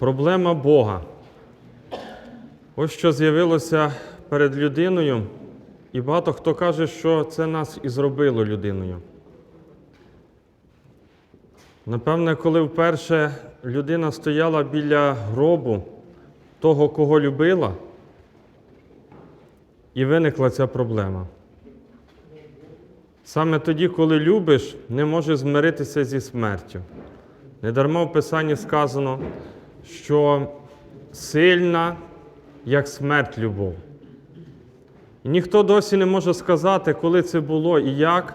Проблема Бога. Ось що з'явилося перед людиною, і багато хто каже, що це нас і зробило людиною. Напевне, коли вперше людина стояла біля гробу того, кого любила, і виникла ця проблема. Саме тоді, коли любиш, не можеш змиритися зі смертю. Недарма в Писанні сказано, що сильна, як смерть любов. І ніхто досі не може сказати, коли це було і як,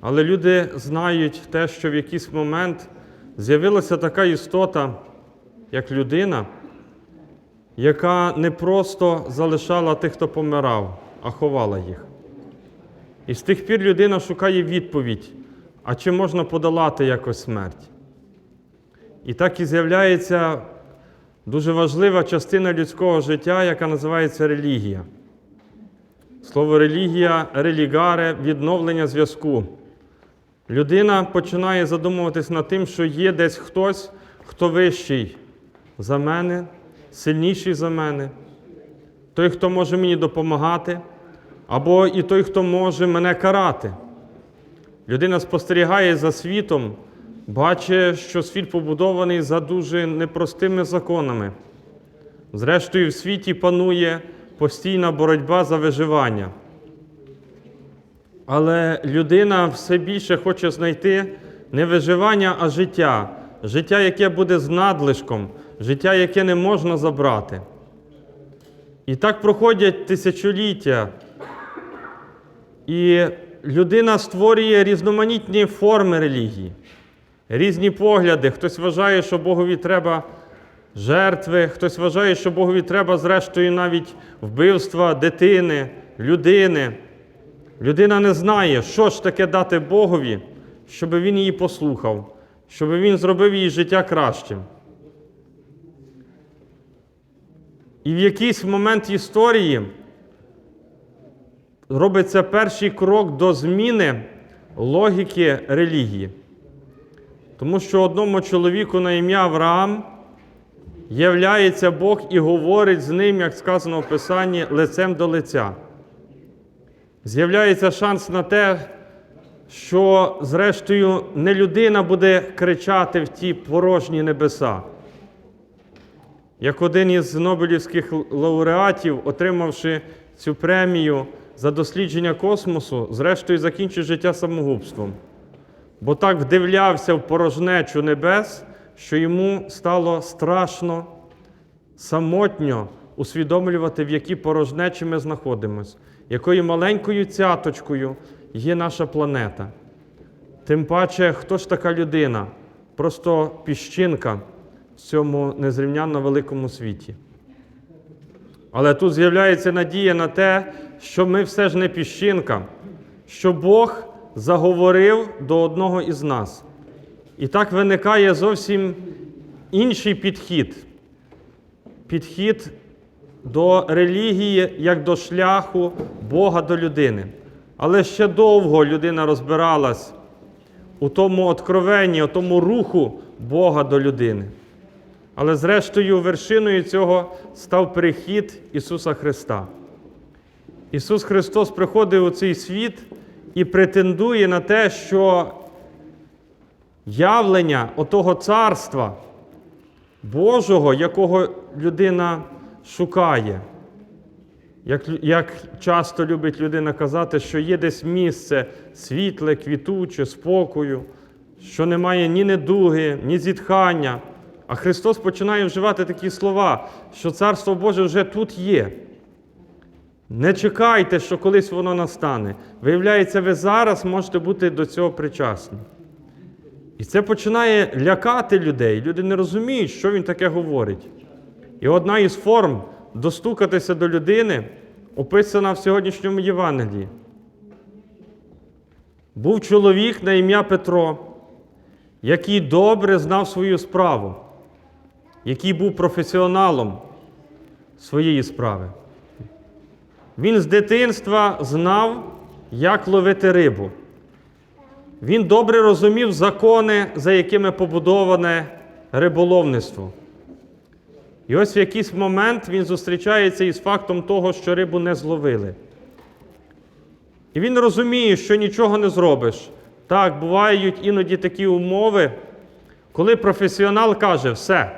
але люди знають те, що в якийсь момент з'явилася така істота, як людина, яка не просто залишала тих, хто помирав, а ховала їх. І з тих пір людина шукає відповідь, а чи можна подолати якось смерть? І так і з'являється дуже важлива частина людського життя, яка називається релігія. Слово релігія, релігаре, відновлення зв'язку. Людина починає задумуватись над тим, що є десь хтось, хто вищий за мене, сильніший за мене, той, хто може мені допомагати, або і той, хто може мене карати. Людина спостерігає за світом, бачить, що світ побудований за дуже непростими законами. Зрештою, в світі панує постійна боротьба за виживання. Але людина все більше хоче знайти не виживання, а життя. Життя, яке буде з надлишком, життя, яке не можна забрати. І так проходять тисячоліття. І людина створює різноманітні форми релігії, різні погляди. Хтось вважає, що Богові треба жертви, хтось вважає, що Богові треба, зрештою, навіть вбивства дитини, людини. Людина не знає, що ж таке дати Богові, щоб він її послухав, щоб він зробив її життя кращим. І в якийсь момент історії робиться перший крок до зміни логіки релігії. Тому що одному чоловіку на ім'я Авраам являється Бог і говорить з ним, як сказано в Писанні, лицем до лиця. З'являється шанс на те, що, зрештою, не людина буде кричати в ті порожні небеса. Як один із Нобелівських лауреатів, отримавши цю премію за дослідження космосу, зрештою закінчив життя самогубством. Бо так вдивлявся в порожнечу небес, що йому стало страшно, самотньо усвідомлювати, в якій порожнечі ми знаходимося, якою маленькою цяточкою є наша планета. Тим паче, хто ж така людина? Просто піщинка в цьому незрівнянно великому світі. Але тут з'являється надія на те, що ми все ж не піщинка, що Бог заговорив до одного із нас. І так виникає зовсім інший підхід. Підхід до релігії як до шляху Бога до людини. Але ще довго людина розбиралась у тому откровенні, у тому руху Бога до людини. Але зрештою, вершиною цього став прихід Ісуса Христа. Ісус Христос приходить у цей світ і претендує на те, що явлення отого царства Божого, якого людина шукає. Як, як часто любить людина казати, що є десь місце світле, квітуче, спокою, що немає ні недуги, ні зітхання. А Христос починає вживати такі слова, що Царство Боже вже тут є. Не чекайте, що колись воно настане. Виявляється, ви зараз можете бути до цього причасні. І це починає лякати людей. Люди не розуміють, що він таке говорить. І одна із форм достукатися до людини описана в сьогоднішньому Євангелії. Був чоловік на ім'я Петро, який добре знав свою справу, який був професіоналом своєї справи. Він з дитинства знав, як ловити рибу. Він добре розумів закони, за якими побудоване риболовництво. І ось в якийсь момент він зустрічається із фактом того, що рибу не зловили. І він розуміє, що нічого не зробиш. Так, бувають іноді такі умови, коли професіонал каже, все,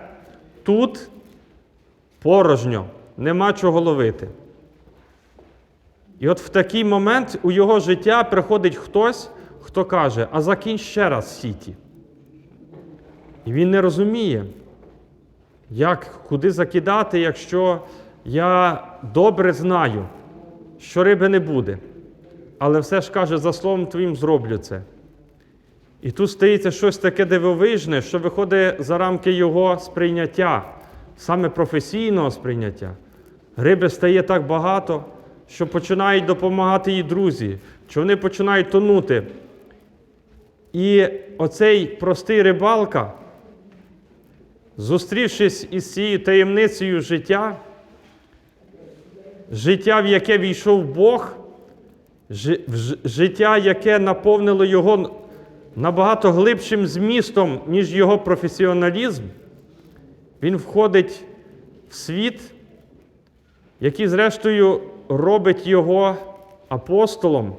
тут порожньо, нема чого ловити. І от в такий момент у його життя приходить хтось, хто каже, а закінь ще раз сіті. І він не розуміє, як, куди закидати, якщо я добре знаю, що риби не буде. Але все ж каже, за словом твоїм зроблю це. І тут стається щось таке дивовижне, що виходить за рамки його сприйняття, саме професійного сприйняття. Риби стає так багато, що починають допомагати їй друзі, що вони починають тонути. І оцей простий рибалка, зустрівшись із цією таємницею життя, життя, в яке війшов Бог, життя, яке наповнило його набагато глибшим змістом, ніж його професіоналізм, він входить в світ, який, зрештою, робить його апостолом.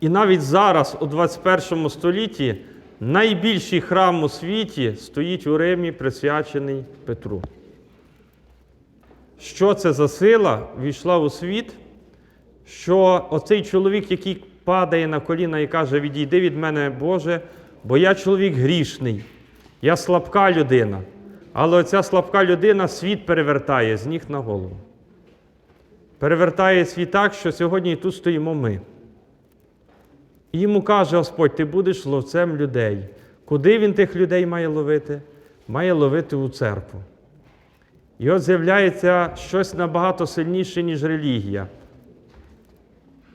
І навіть зараз, у 21 столітті, найбільший храм у світі стоїть у Римі, присвячений Петру. Що це за сила війшла у світ, що оцей чоловік, який падає на коліна і каже: Відійди від мене, Боже, бо я чоловік грішний, я слабка людина. Але оця слабка людина світ перевертає з ніг на голову. Перевертає світ так, що сьогодні і тут стоїмо ми. І йому каже Господь, ти будеш ловцем людей. Куди він тих людей має ловити? Має ловити у церкву. І от з'являється щось набагато сильніше, ніж релігія.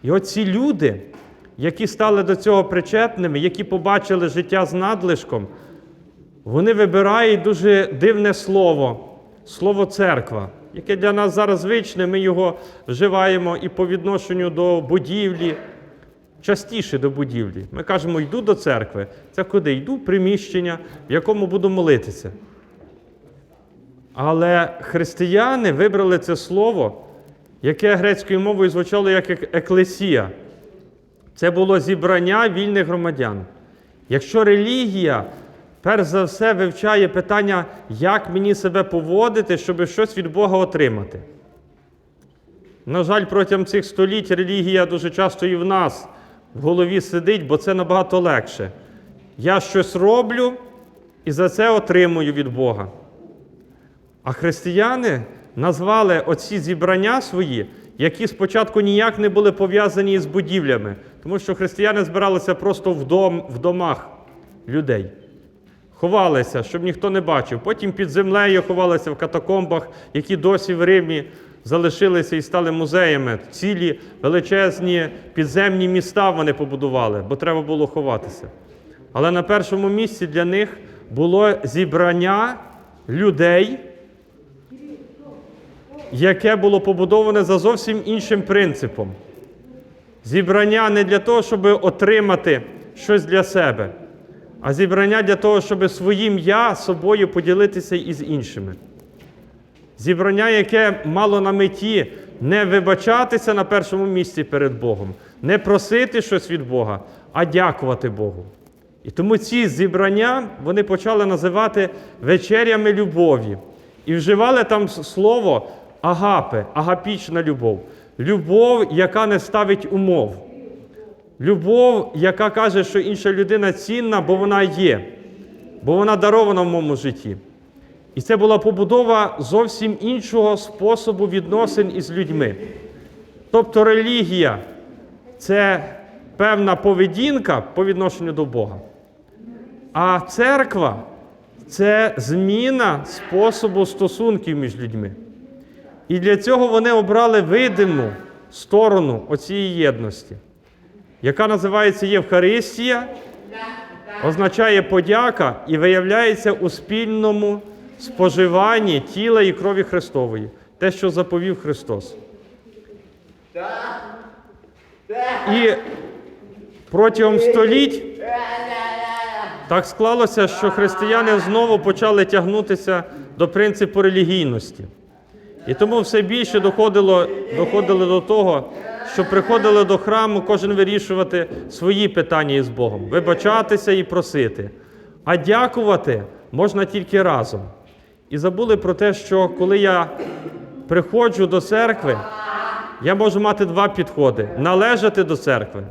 І от ці люди, які стали до цього причетними, які побачили життя з надлишком, вони вибирають дуже дивне слово, слово церква, яке для нас зараз звичне, ми його вживаємо і по відношенню до будівлі, частіше до будівлі. Ми кажемо, йду до церкви. Це куди? Йду приміщення, в якому буду молитися. Але християни вибрали це слово, яке грецькою мовою звучало як еклесія. Це було зібрання вільних громадян. Якщо релігія, перш за все, вивчає питання, як мені себе поводити, щоб щось від Бога отримати. На жаль, протягом цих століть релігія дуже часто і в нас в голові сидить, бо це набагато легше. Я щось роблю і за це отримую від Бога. А християни назвали оці зібрання свої, які спочатку ніяк не були пов'язані з будівлями, тому що християни збиралися просто в, в домах людей. Ховалися, щоб ніхто не бачив. Потім під землею ховалися в катакомбах, які досі в Римі залишилися і стали музеями. Цілі величезні підземні міста вони побудували, бо треба було ховатися. Але на першому місці для них було зібрання людей, яке було побудоване за зовсім іншим принципом. Зібрання не для того, щоб отримати щось для себе, а зібрання для того, щоб своїм я собою поділитися із іншими. Зібрання, яке мало на меті не вибачатися на першому місці перед Богом, не просити щось від Бога, а дякувати Богу. І тому ці зібрання вони почали називати вечерями любові. І вживали там слово агапе, агапічна любов. Любов, яка не ставить умов. Любов, яка каже, що інша людина цінна, бо вона є, бо вона дарована в моєму житті. І це була побудова зовсім іншого способу відносин із людьми. Тобто релігія це певна поведінка по відношенню до Бога. А церква це зміна способу стосунків між людьми. І для цього вони обрали видиму сторону оцієї єдності, яка називається Євхаристія, означає подяка і виявляється у спільному споживанні тіла і крові Христової, те, що заповів Христос. І протягом століть Так склалося, що християни знову почали тягнутися до принципу релігійності. І тому все більше доходило, доходило до того, що приходили до храму кожен вирішувати свої питання із Богом, вибачатися і просити. А дякувати можна тільки разом. І забули про те, що коли я приходжу до церкви, я можу мати два підходи: належати до церкви.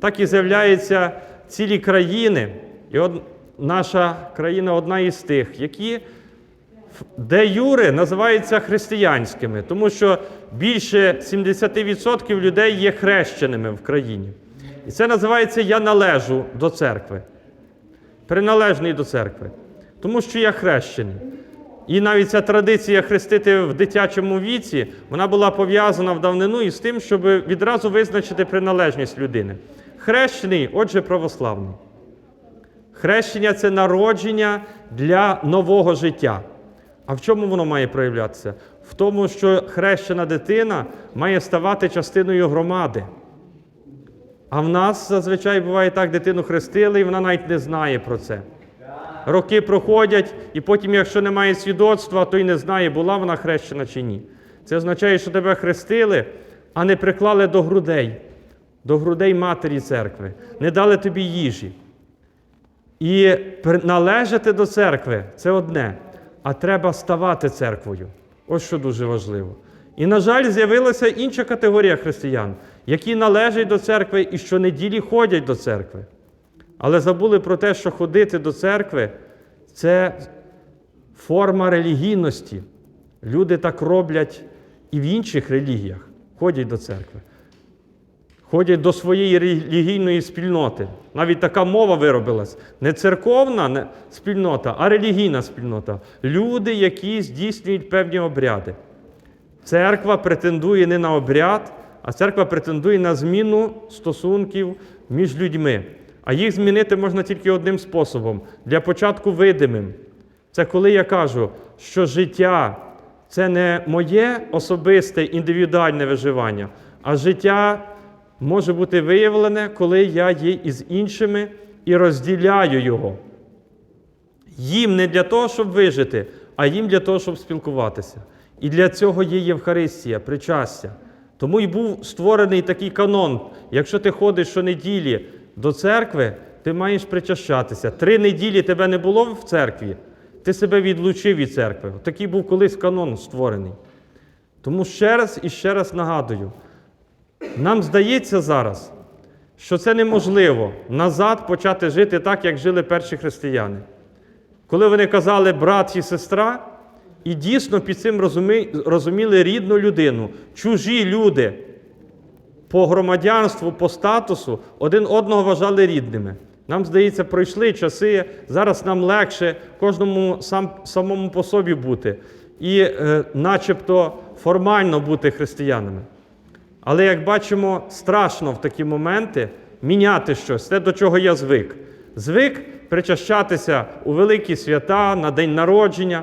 Так і з'являються цілі країни, і от наша країна одна із тих, які де юри називаються християнськими, тому що більше 70% людей є хрещеними в країні. І це називається Я належу до церкви. Приналежний до церкви. Тому що я хрещений. І навіть ця традиція хрестити в дитячому віці, вона була пов'язана в давнину із тим, щоб відразу визначити приналежність людини. Хрещений, отже, православний. Хрещення це народження для нового життя. А в чому воно має проявлятися? В тому, що хрещена дитина має ставати частиною громади. А в нас зазвичай буває так, дитину хрестили, і вона навіть не знає про це. Роки проходять, і потім, якщо немає свідоцтва, то й не знає, була вона хрещена чи ні. Це означає, що тебе хрестили, а не приклали до грудей, до грудей матері церкви, не дали тобі їжі. І належати до церкви це одне, а треба ставати церквою. Ось що дуже важливо. І, на жаль, з'явилася інша категорія християн, які належать до церкви і щонеділі ходять до церкви. Але забули про те, що ходити до церкви це форма релігійності. Люди так роблять і в інших релігіях ходять до церкви ходять до своєї релігійної спільноти. Навіть така мова виробилась. Не церковна спільнота, а релігійна спільнота. Люди, які здійснюють певні обряди. Церква претендує не на обряд, а церква претендує на зміну стосунків між людьми. А їх змінити можна тільки одним способом для початку видимим. Це коли я кажу, що життя це не моє особисте індивідуальне виживання, а життя може бути виявлене, коли я є із іншими і розділяю його. Їм не для того, щоб вижити, а їм для того, щоб спілкуватися. І для цього є Євхаристія, причастя. Тому й був створений такий канон. Якщо ти ходиш щонеділі до церкви, ти маєш причащатися. Три неділі тебе не було в церкві, ти себе відлучив від церкви. Такий був колись канон створений. Тому ще раз і ще раз нагадую: нам здається зараз, що це неможливо назад почати жити так, як жили перші християни. Коли вони казали брат і сестра, і дійсно під цим розуміли рідну людину, чужі люди по громадянству, по статусу один одного вважали рідними. Нам здається, пройшли часи, зараз нам легше кожному сам, самому по собі бути і е, начебто формально бути християнами. Але як бачимо, страшно в такі моменти міняти щось, те, до чого я звик. Звик причащатися у великі свята, на день народження.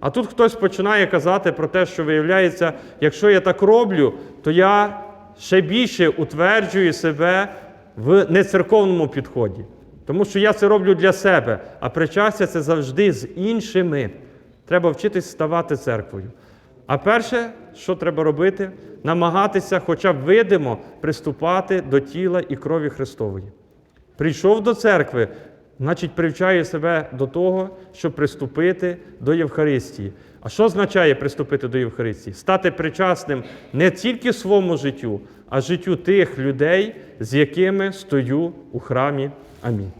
А тут хтось починає казати про те, що виявляється, якщо я так роблю, то я ще більше утверджую себе в нецерковному підході. Тому що я це роблю для себе, а причастя це завжди з іншими. Треба вчитись ставати церквою. А перше, що треба робити, намагатися хоча б видимо приступати до тіла і крові Христової. Прийшов до церкви, значить, привчає себе до того, щоб приступити до Євхаристії. А що означає приступити до Євхаристії? Стати причасним не тільки своєму життю, а життю тих людей, з якими стою у храмі. Амінь.